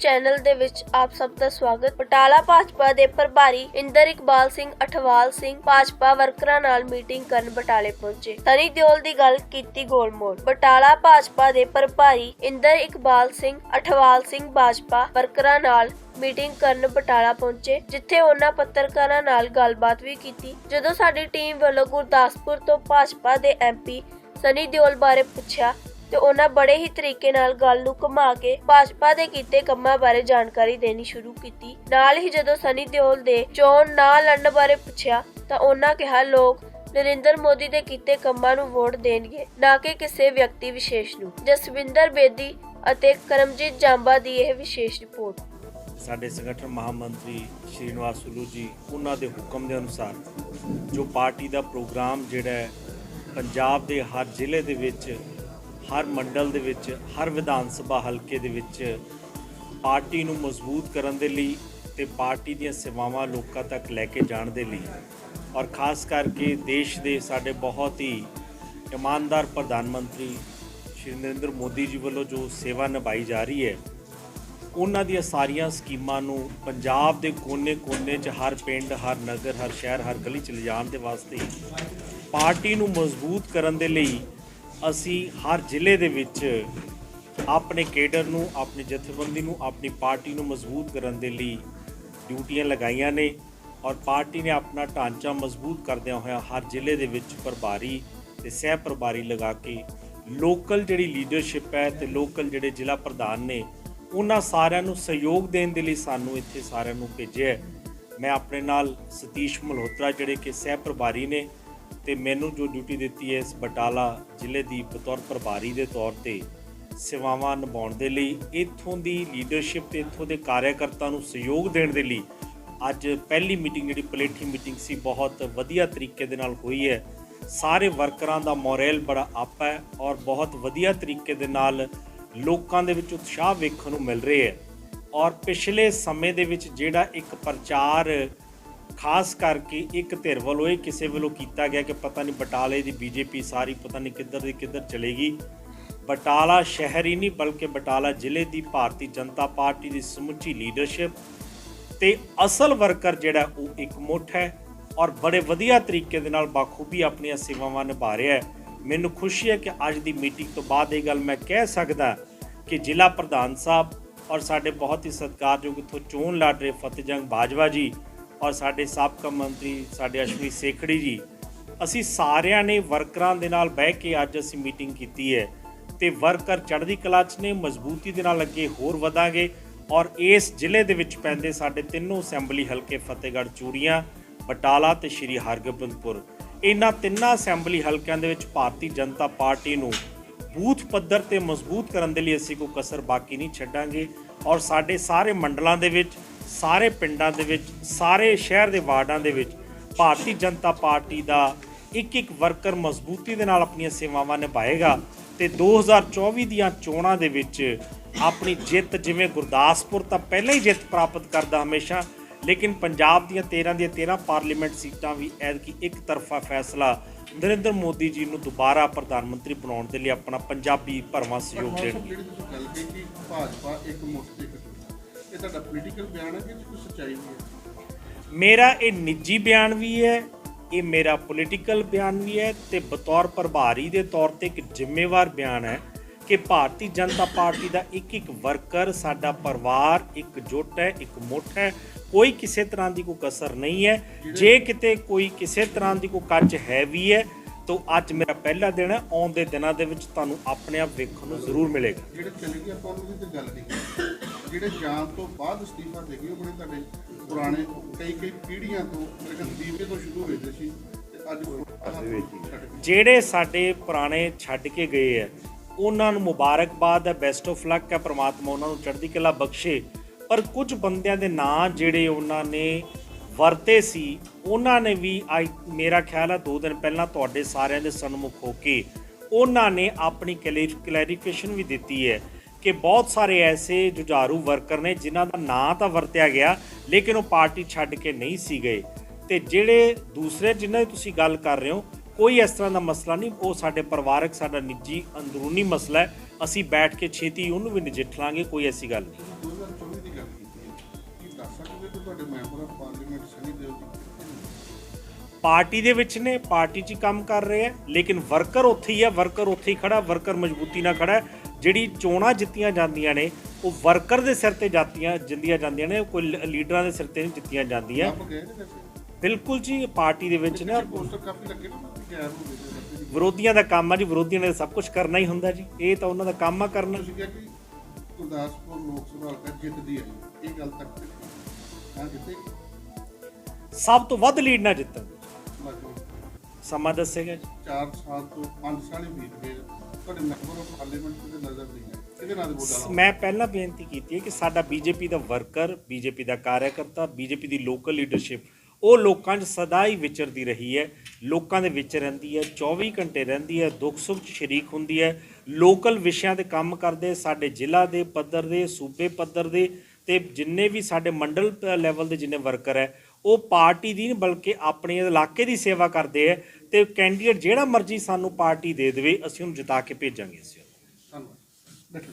Channel ਦੇ ਵਿੱਚ ਆਪ ਸਭ ਦਾ ਸਵਾਗਤ। ਬਟਾਲਾ ਭਾਜਪਾ ਦੇ ਪ੍ਰਭਾਰੀ ਇੰਦਰ ਇਕਬਾਲ ਸਿੰਘ, ਅਠਵਾਲ ਸਿੰਘ ਭਾਜਪਾ ਵਰਕਰਾਂ ਨਾਲ ਮੀਟਿੰਗ ਕਰਨ ਬਟਾਲੇ ਪਹੁੰਚੇ। ਸਨੀ ਦਿਓਲ ਦੀ ਗੱਲ ਕੀਤੀ ਗੋਲਮੋੜ ਬਟਾਲਾ ਭਾਜਪਾ ਦੇ ਪ੍ਰਭਾਰੀ ਇੰਦਰ ਇਕਬਾਲ ਸਿੰਘ, ਅਠਵਾਲ ਸਿੰਘ ਭਾਜਪਾ ਵਰਕਰਾਂ ਨਾਲ ਮੀਟਿੰਗ ਕਰਨ ਬਟਾਲਾ ਪਹੁੰਚੇ, ਜਿੱਥੇ ਉਹਨਾਂ ਪੱਤਰਕਾਰਾਂ ਨਾਲ ਗੱਲਬਾਤ ਵੀ ਕੀਤੀ। ਜਦੋਂ ਸਾਡੀ ਟੀਮ ਵੱਲੋਂ ਗੁਰਦਾਸਪੁਰ ਤੋਂ ਭਾਜਪਾ ਦੇ ਐਮਪੀ ਸਨੀ ਦਿਓਲ ਬਾਰੇ ਪੁੱਛਿਆ ਤੇ ਉਹਨਾਂ ਬੜੇ ਹੀ ਤਰੀਕੇ ਨਾਲ ਗੱਲ ਨੂੰ ਘੁਮਾ ਕੇ ਭਾਜਪਾ ਦੇ ਕੀਤੇ ਕੰਮਾਂ ਬਾਰੇ ਜਾਣਕਾਰੀ ਦੇਣੀ ਸ਼ੁਰੂ ਕੀਤੀ। ਨਾਲ ਹੀ ਜਦੋਂ ਸਨੀ ਦਿਓਲ ਦੇ ਚੋਣ ਨਾ ਲੜਨ ਬਾਰੇ ਪੁੱਛਿਆ, ਤਾਂ ਉਹਨਾਂ ਕਿਹਾ, ਲੋਕ, ਨਰਿੰਦਰ ਮੋਦੀ ਦੇ ਕੀਤੇ ਕੰਮਾਂ ਨੂੰ ਵੋਟ ਦੇਣਗੇ, ਨਾ ਕਿ ਕਿਸੇ ਵਿਅਕਤੀ ਵਿਸ਼ੇਸ਼ ਨੂੰ। ਜਸਵਿੰਦਰ ਬੇਦੀ ਅਤੇ ਕਰਮਜੀਤ ਜਾਂਬਾ ਦੀ ਇਹ ਵਿਸ਼ੇਸ਼ ਰਿਪੋਰਟ। ਸਾਡੇ ਸੰਗਠਨ ਮਹਾਮੰਤਰੀ ਸ਼੍ਰੀ ਸੁਲੂ ਜੀ, ਉਹਨਾਂ ਦੇ ਹੁਕਮ ਦੇ ਅਨੁਸਾਰ ਜੋ ਪਾਰਟੀ ਦਾ ਪ੍ਰੋਗਰਾਮ ਜਿਹੜਾ ਹੈ, ਪੰਜਾਬ ਦੇ ਹਰ ਜ਼ਿਲ੍ਹੇ ਦੇ ਵਿੱਚ ਹਰ ਮੰਡਲ ਦੇ ਵਿੱਚ ਹਰ ਵਿਧਾਨ ਸਭਾ ਹਲਕੇ ਦੇ ਵਿੱਚ ਪਾਰਟੀ ਨੂੰ ਮਜ਼ਬੂਤ ਕਰਨ ਦੇ ਲਈ ਤੇ ਪਾਰਟੀ ਦੀਆਂ ਸੇਵਾਵਾਂ ਲੋਕਾਂ ਤੱਕ ਲੈ ਕੇ ਜਾਣ ਦੇ ਲਈ। ਔਰ ਖਾਸ ਕਰਕੇ ਦੇਸ਼ ਦੇ ਸਾਡੇ ਬਹੁਤ ਹੀ ਇਮਾਨਦਾਰ ਪ੍ਰਧਾਨ ਮੰਤਰੀ ਸ਼੍ਰੀ ਨਰਿੰਦਰ ਮੋਦੀ ਜੀ ਵੱਲੋਂ ਜੋ ਸੇਵਾ ਨਿਭਾਈ ਜਾ ਰਹੀ ਹੈ ਉਹਨਾਂ ਦੀਆਂ ਸਾਰੀਆਂ ਸਕੀਮਾਂ ਨੂੰ ਪੰਜਾਬ ਦੇ ਕੋਨੇ-ਕੋਨੇ 'ਚ ਹਰ ਪਿੰਡ, ਹਰ ਨਗਰ, ਹਰ ਸ਼ਹਿਰ, ਹਰ ਗਲੀ 'ਚ ਲਿਜਾਣ ਦੇ ਵਾਸਤੇ ਪਾਰਟੀ ਨੂੰ ਮਜ਼ਬੂਤ ਕਰਨ ਦੇ ਲਈ ਅਸੀਂ ਹਰ ਜ਼ਿਲ੍ਹੇ ਦੇ ਵਿੱਚ ਆਪਣੇ ਕੇਡਰ ਨੂੰ, ਆਪਣੀ ਜਥੇਬੰਦੀ ਨੂੰ, ਆਪਣੀ ਪਾਰਟੀ ਨੂੰ ਮਜ਼ਬੂਤ ਕਰਨ ਦੇ ਲਈ ਡਿਊਟੀਆਂ ਲਗਾਈਆਂ ਨੇ ਔਰ ਪਾਰਟੀ ਨੇ ਆਪਣਾ ਢਾਂਚਾ ਮਜ਼ਬੂਤ ਕਰਦਿਆਂ ਹੋਇਆ ਹਰ ਜ਼ਿਲ੍ਹੇ ਦੇ ਵਿੱਚ ਪ੍ਰਭਾਰੀ ਤੇ ਸਹਿ ਪ੍ਰਭਾਰੀ ਲਗਾ ਕੇ ਲੋਕਲ ਜਿਹੜੀ ਲੀਡਰਸ਼ਿਪ ਹੈ ਤੇ ਲੋਕਲ ਜਿਹੜੇ ਜ਼ਿਲ੍ਹਾ ਪ੍ਰਧਾਨ ਨੇ ਉਹਨਾਂ ਸਾਰਿਆਂ ਨੂੰ ਸਹਿਯੋਗ ਦੇਣ ਦੇ ਲਈ ਸਾਨੂੰ ਇੱਥੇ ਸਾਰਿਆਂ ਨੂੰ ਭੇਜਿਆ ਮੈਂ ਆਪਣੇ ਨਾਲ ਸਤੀਸ਼ ਮਲਹੋਤਰਾ ਜਿਹੜੇ ਕਿ ਸਹਿ ਪ੍ਰਭਾਰੀ ਨੇ ਤੇ ਮੈਨੂੰ ਜੋ ਡਿਊਟੀ ਦਿੱਤੀ ਹੈ ਇਸ ਬਟਾਲਾ ਜ਼ਿਲ੍ਹੇ ਦੀ ਬਤੌਰ ਪ੍ਰਭਾਰੀ ਦੇ ਤੌਰ ਤੇ ਸੇਵਾਵਾਂ ਨਿਭਾਉਣ ਦੇ ਲਈ, ਇੱਥੋਂ ਦੀ ਲੀਡਰਸ਼ਿਪ ਤੇ ਇੱਥੋਂ ਦੇ ਕਾਰਜਕਰਤਾ ਨੂੰ ਸਹਿਯੋਗ ਦੇਣ ਦੇ ਲਈ ਅੱਜ ਪਹਿਲੀ ਮੀਟਿੰਗ ਜਿਹੜੀ ਪਲੇਠੀ ਮੀਟਿੰਗ ਸੀ, ਬਹੁਤ ਵਧੀਆ ਤਰੀਕੇ ਦੇ ਨਾਲ ਹੋਈ ਹੈ। ਸਾਰੇ ਵਰਕਰਾਂ ਦਾ ਮੋਰਲ ਬੜਾ ਅਪ ਹੈ ਔਰ ਬਹੁਤ ਵਧੀਆ ਤਰੀਕੇ ਦੇ ਨਾਲ ਲੋਕਾਂ ਦੇ ਵਿੱਚ ਉਤਸ਼ਾਹ ਵੇਖਣ ਨੂੰ ਮਿਲ ਰਿਹਾ ਹੈ। ਔਰ ਪਿਛਲੇ ਸਮੇਂ ਦੇ ਵਿੱਚ ਜਿਹੜਾ ਇੱਕ ਪ੍ਰਚਾਰ ਖਾਸ ਕਰਕੇ ਇੱਕ ਧਿਰ ਵੱਲੋਂ ਇਹ ਕਿਸੇ ਵੱਲੋਂ ਕੀਤਾ ਗਿਆ ਕਿ ਪਤਾ ਨਹੀਂ ਬਟਾਲੇ ਦੀ ਬੀਜੇਪੀ ਸਾਰੀ ਪਤਾ ਨਹੀਂ ਕਿੱਧਰ ਦੀ ਕਿੱਧਰ ਚਲੇਗੀ। ਬਟਾਲਾ ਸ਼ਹਿਰ ਹੀ ਨਹੀਂ, ਬਲਕਿ ਬਟਾਲਾ ਜ਼ਿਲ੍ਹੇ ਦੀ ਭਾਰਤੀ ਜਨਤਾ ਪਾਰਟੀ ਦੀ ਸਮੁੱਚੀ ਲੀਡਰਸ਼ਿਪ। ਤੇ ਅਸਲ ਵਰਕਰ ਜਿਹੜਾ ਉਹ ਇੱਕ ਮੁੱਠ ਹੈ ਔਰ ਬੜੇ ਵਧੀਆ ਤਰੀਕੇ ਦੇ ਨਾਲ ਬਾਖੂਬੀ ਆਪਣੀਆਂ ਸੇਵਾਵਾਂ ਨਿਭਾ ਰਿਹਾ ਹੈ। ਮੈਨੂੰ ਖੁਸ਼ੀ ਹੈ ਕਿ ਅੱਜ ਦੀ ਮੀਟਿੰਗ ਤੋਂ ਬਾਅਦ ਇਹ ਗੱਲ ਮੈਂ ਕਹਿ ਸਕਦਾ ਕਿ ਜ਼ਿਲ੍ਹਾ ਪ੍ਰਧਾਨ ਸਾਹਿਬ ਔਰ ਸਾਡੇ ਬਹੁਤ ਹੀ ਸਤਿਕਾਰਯੋਗ ਇੱਥੋਂ ਚੋਣ ਲੜ ਰਹੇ ਫਤਿਹਜੰਗ ਬਾਜਵਾ ਜੀ ਔਰ ਸਾਡੇ ਸਾਬਕਾ ਮੰਤਰੀ, ਸਾਡੇ ਅਸ਼ਵਨੀ ਸੇਖੜੀ ਜੀ, ਅਸੀਂ ਸਾਰਿਆਂ ਨੇ ਵਰਕਰਾਂ ਦੇ ਨਾਲ ਬਹਿ ਕੇ ਅੱਜ ਅਸੀਂ ਮੀਟਿੰਗ ਕੀਤੀ ਹੈ ਤੇ ਵਰਕਰ ਚੜ੍ਹਦੀ ਕਲਾ 'ਚ ਨੇ, ਮਜ਼ਬੂਤੀ ਦੇ ਨਾਲ ਅੱਗੇ ਹੋਰ ਵਧਾਂਗੇ ਔਰ ਇਸ ਜ਼ਿਲ੍ਹੇ ਦੇ ਵਿੱਚ ਪੈਂਦੇ ਸਾਡੇ ਤਿੰਨੋਂ ਅਸੈਂਬਲੀ ਹਲਕੇ ਫਤਿਹਗੜ੍ਹ ਚੂੜੀਆਂ, ਬਟਾਲਾ ਤੇ ਸ਼੍ਰੀ ਹਰਗੋਬਿੰਦਪੁਰ। ਇਹਨਾਂ ਤਿੰਨਾਂ ਅਸੈਂਬਲੀ ਹਲਕਿਆਂ ਦੇ ਵਿੱਚ ਭਾਰਤੀ ਜਨਤਾ ਪਾਰਟੀ ਨੂੰ ਬੂਥ ਪੱਧਰ ਤੇ ਮਜ਼ਬੂਤ ਕਰਨ ਦੇ ਲਈ ਅਸੀਂ ਕੋਈ ਕਸਰ ਬਾਕੀ ਨਹੀਂ ਛੱਡਾਂਗੇ ਔਰ ਸਾਡੇ ਸਾਰੇ ਮੰਡਲਾਂ ਦੇ ਵਿੱਚ ਸਾਰੇ ਪਿੰਡਾਂ ਦੇ ਵਿੱਚ, ਸਾਰੇ ਸ਼ਹਿਰ ਦੇ ਵਾਰਡਾਂ ਦੇ ਵਿੱਚ ਭਾਰਤੀ ਜਨਤਾ ਪਾਰਟੀ ਦਾ ਇੱਕ ਇੱਕ ਵਰਕਰ ਮਜ਼ਬੂਤੀ ਦੇ ਨਾਲ ਆਪਣੀਆਂ ਸੇਵਾਵਾਂ ਨਿਭਾਏਗਾ ਤੇ 2024 ਦੀਆਂ ਚੋਣਾਂ ਦੇ ਵਿੱਚ ਆਪਣੀ ਜਿੱਤ ਜਿਵੇਂ ਗੁਰਦਾਸਪੁਰ ਤਾਂ ਪਹਿਲਾਂ ਹੀ ਜਿੱਤ ਪ੍ਰਾਪਤ ਕਰਦਾ ਹਮੇਸ਼ਾ, ਲੇਕਿਨ ਪੰਜਾਬ ਦੀਆਂ 13 ਦੀਆਂ 13 ਪਾਰਲੀਮੈਂਟ ਸੀਟਾਂ ਵੀ ਐਤਕੀ ਇੱਕ ਤਰਫਾ ਫੈਸਲਾ ਨਰਿੰਦਰ ਮੋਦੀ ਜੀ ਨੂੰ ਦੁਬਾਰਾ ਪ੍ਰਧਾਨ ਮੰਤਰੀ ਬਣਾਉਣ ਦੇ ਲਈ ਆਪਣਾ ਪੰਜਾਬੀ ਭਰਵਾਂ ਸਹਿਯੋਗ ਪਰ ਦੇਣ ਜਿਹੜੀ ਤੁਸੀਂ ਗੱਲ ਕਹੀ ਕਿ ਭਾਜਪਾ ਇੱਕ ਮੁੱਠ ਤੇ ਇਹ ਤੁਹਾਡਾ ਪੋਲੀਟੀਕਲ ਬਿਆਨ ਹੈ ਕਿ ਕੋਈ ਸੱਚਾਈ ਵੀ ਹੈ? ਮੇਰਾ ਇਹ ਨਿੱਜੀ ਬਿਆਨ ਵੀ ਹੈ ਇਹ ਮੇਰਾ ਪੋਲੀਟੀਕਲ ਬਿਆਨ ਵੀ ਹੈ ਤੇ ਬਤੌਰ ਪ੍ਰਭਾਰੀ ਦੇ ਤੌਰ ਤੇ ਇੱਕ ਜ਼ਿੰਮੇਵਾਰ ਬਿਆਨ ਹੈ ਕਿ ਭਾਰਤੀ ਜਨਤਾ ਪਾਰਟੀ ਦਾ ਇੱਕ ਇੱਕ ਵਰਕਰ ਸਾਡਾ ਪਰਿਵਾਰ ਇੱਕ ਜੁੱਟ ਹੈ ਇੱਕ ਮੁੱਠ ਹੈ ਕੋਈ ਕਿਸੇ ਤਰ੍ਹਾਂ ਦੀ ਕੋਈ ਕਸਰ ਨਹੀਂ ਹੈ। ਜੇ ਕਿਤੇ ਕੋਈ ਕਿਸੇ ਤਰ੍ਹਾਂ ਦੀ ਕੋਈ ਕੱਚ ਹੈ ਵੀ ਹੈ ਤਾਂ ਅੱਜ ਮੇਰਾ ਪਹਿਲਾ ਦਿਨ ਹੈ ਆਉਣ ਦੇ ਦਿਨਾਂ ਦੇ ਵਿੱਚ ਤੁਹਾਨੂੰ ਆਪਣੇ ਆਪ ਵੇਖਣ ਨੂੰ ਜ਼ਰੂਰ ਮਿਲੇਗਾ। ਜਿਹੜੇ ਚਲੇ ਗਏ ਆਪਾਂ ਉਹਨਾਂ ਦੀ ਤੇ ਗੱਲ ਨਹੀਂ ਕੀਤੀ। ਜਿਹੜੇ ਜਾਣ ਤੋਂ ਬਾਅਦ ਅਸਤੀਫਾ ਦੇ ਗਏ ਉਹ ਬੜੇ ਤੁਹਾਡੇ ਪੁਰਾਣੇ ਕਈ ਕਈ ਪੀੜ੍ਹੀਆਂ ਤੋਂ ਮੇਰੇ ਖਿਆਲ ਦੀਪੇ ਤੋਂ ਸ਼ੁਰੂ ਹੋਏ ਸੀ ਤੇ ਅੱਜ। ਜਿਹੜੇ ਸਾਡੇ ਪੁਰਾਣੇ ਛੱਡ ਕੇ ਗਏ ਆ ਉਹਨਾਂ ਨੂੰ ਮੁਬਾਰਕਬਾਦ ਹੈ ਬੈਸਟ ਆਫ ਲੱਕ ਹੈ ਪ੍ਰਮਾਤਮਾ ਉਹਨਾਂ ਨੂੰ ਚੜ੍ਹਦੀ ਕਲਾ ਬਖਸ਼ੇ। ਪਰ ਕੁਝ ਬੰਦਿਆਂ ਦੇ ਨਾਂ ਜਿਹੜੇ ਉਹਨਾਂ ਨੇ ਵਰਤੇ ਸੀ ਉਹਨਾਂ ਨੇ ਵੀ ਅੱਜ ਮੇਰਾ ਖਿਆਲ ਹੈ ਦੋ ਦਿਨ ਪਹਿਲਾਂ ਤੁਹਾਡੇ ਸਾਰਿਆਂ ਦੇ ਸਨਮੁਖ ਹੋ ਕੇ ਉਹਨਾਂ ਨੇ ਆਪਣੀ ਕਲੈਰੀਫਿਕੇਸ਼ਨ ਵੀ ਦਿੱਤੀ ਹੈ। ਕਿ ਬਹੁਤ ਸਾਰੇ ਐਸੇ ਜੁਝਾਰੂ ਵਰਕਰ ਨੇ ਜਿਨ੍ਹਾਂ ਦਾ ਨਾਂ ਤਾਂ ਵਰਤਿਆ ਗਿਆ, ਲੇਕਿਨ ਉਹ ਪਾਰਟੀ ਛੱਡ ਕੇ ਨਹੀਂ ਸੀ ਗਏ। ਤੇ ਜਿਹੜੇ ਦੂਸਰੇ ਜਿਨ੍ਹਾਂ ਦੀ ਤੁਸੀਂ ਗੱਲ ਕਰ ਰਹੇ ਹੋ, ਕੋਈ ਇਸ ਤਰ੍ਹਾਂ ਦਾ ਮਸਲਾ ਨਹੀਂ, ਉਹ ਸਾਡੇ ਪਰਿਵਾਰਕ, ਸਾਡਾ ਨਿੱਜੀ ਅੰਦਰੂਨੀ ਮਸਲਾ ਹੈ। ਅਸੀਂ ਬੈਠ ਕੇ ਛੇਤੀ ਉਹਨੂੰ ਵੀ ਨਜਿੱਠ ਲਾਂਗੇ, ਕੋਈ ਐਸੀ ਗੱਲ ਨਹੀਂ। 2024 ਦੀ ਤੁਹਾਡੇ member of parliament Sunny Deol party ਦੇ ਵਿੱਚ ਨੇ, ਪਾਰਟੀ 'ਚ ਹੀ ਕੰਮ ਕਰ ਰਹੇ ਆ ਲੇਕਿਨ ਵਰਕਰ ਉੱਥੇ ਹੀ ਹੈ, ਵਰਕਰ ਉੱਥੇ ਹੀ ਖੜਾ, ਵਰਕਰ ਮਜ਼ਬੂਤੀ ਨਾਲ ਖੜਾ ਜਿਹੜੀ ਚੋਣਾਂ ਜਿੱਤੀਆਂ ਜਾਂਦੀਆਂ ਨੇ ਉਹ ਵਰਕਰ ਦੇ ਸਿਰ ਤੇ ਜਾਤੀਆਂ ਜਿੰਦੀਆਂ ਜਾਂਦੀਆਂ ਨੇ ਕੋਈ ਲੀਡਰਾਂ ਦੇ ਸਿਰ ਤੇ ਨਹੀਂ ਜਿੱਤੀਆਂ ਜਾਂਦੀਆਂ। ਨੇ ਬਿਲਕੁਲ ਜੀ ਪਾਰਟੀ ਦੇ ਵਿੱਚ ਨੇ। ਪੋਸਟਰ ਕਾਫੀ ਲੱਗੇ ਨਾ ਨੇ। ਵਿਰੋਧੀਆਂ ਦਾ ਕੰਮ ਆ ਜੀ ਵਿਰੋਧੀਆਂ ਨੇ ਸਭ ਕੁਝ ਕਰਨਾ ਹੀ ਹੁੰਦਾ ਜੀ। ਇਹ ਤਾਂ ਉਹਨਾਂ ਦਾ ਕੰਮ ਆ ਕਰਨਾ। ਤੁਸੀਂ ਕਿਹਾ ਕਿ ਗੁਰਦਾਸਪੁਰ ਲੋਕ ਸਭਾ ਹਲਕਾ ਜਿੱਤਦੀ ਹੈ। ਇਹ ਗੱਲ ਤੱਕ ਹਾਂ ਜਿੱਤੇ। ਸਭ ਤੋਂ ਵੱਧ ਲੀਡ ਨਾਲ ਜਿੱਤਣ। ਸਮਾਂ ਦੱਸੇਗਾ ਜੀ। 4 ਸਾਲ ਤੋਂ 5 ਸਾਲ ਹੀ ਬੀਤ ਗਏ। ਤੁਹਾਡੇ ਮੈਂਬਰ ਆਫ ਪਾਰਲੀਮੈਂਟ ਕਿਤੇ ਨਜ਼ਰ ਨਹੀਂ ਹੈ ਕਿਹਦੇ ਨਾਲ ਵੋਟ ਆਲਾ ਮੈਂ ਪਹਿਲਾਂ ਬੇਨਤੀ ਕੀਤੀ ਹੈ ਕਿ ਸਾਡਾ ਬੀਜੇਪੀ ਦਾ ਵਰਕਰ ਬੀਜੇਪੀ ਦਾ ਕਾਰਜਕਰਤਾ ਬੀਜੇਪੀ ਦੀ ਲੋਕਲ ਲੀਡਰਸ਼ਿਪ ਉਹ ਲੋਕਾਂ 'ਚ ਸਦਾ ਹੀ ਵਿਚਰਦੀ ਰਹੀ ਹੈ, ਲੋਕਾਂ ਦੇ ਵਿੱਚ ਰਹਿੰਦੀ ਹੈ 24 ਘੰਟੇ ਰਹਿੰਦੀ ਹੈ, ਦੁੱਖ ਸੁੱਖ 'ਚ ਸ਼ਰੀਕ ਹੁੰਦੀ ਹੈ ਲੋਕਲ ਵਿਸ਼ਿਆਂ ਤੇ ਕੰਮ ਕਰਦੇ, ਸਾਡੇ ਜ਼ਿਲ੍ਹਾ ਦੇ ਪੱਧਰ ਦੇ, ਸੂਬੇ ਪੱਧਰ ਦੇ ਤੇ ਜਿੰਨੇ ਵੀ ਸਾਡੇ ਮੰਡਲ ਲੈਵਲ ਦੇ ਜਿੰਨੇ ਵਰਕਰ ਹੈ ਉਹ ਪਾਰਟੀ ਦੀ ਨਹੀਂ, ਬਲਕਿ ਆਪਣੇ ਇਲਾਕੇ ਦੀ ਸੇਵਾ ਕਰਦੇ ਹੈ ਤੇ ਕੈਂਡੀਡੇਟ ਜਿਹੜਾ ਮਰਜ਼ੀ ਸਾਨੂੰ ਪਾਰਟੀ ਦੇ ਦੇਵੇ, ਅਸੀਂ ਉਹਨੂੰ ਜਿਤਾ ਕੇ ਭੇਜਾਂਗੇ ਅਸੀਂ ਧੰਨਵਾਦ। ਬੈਠੋ।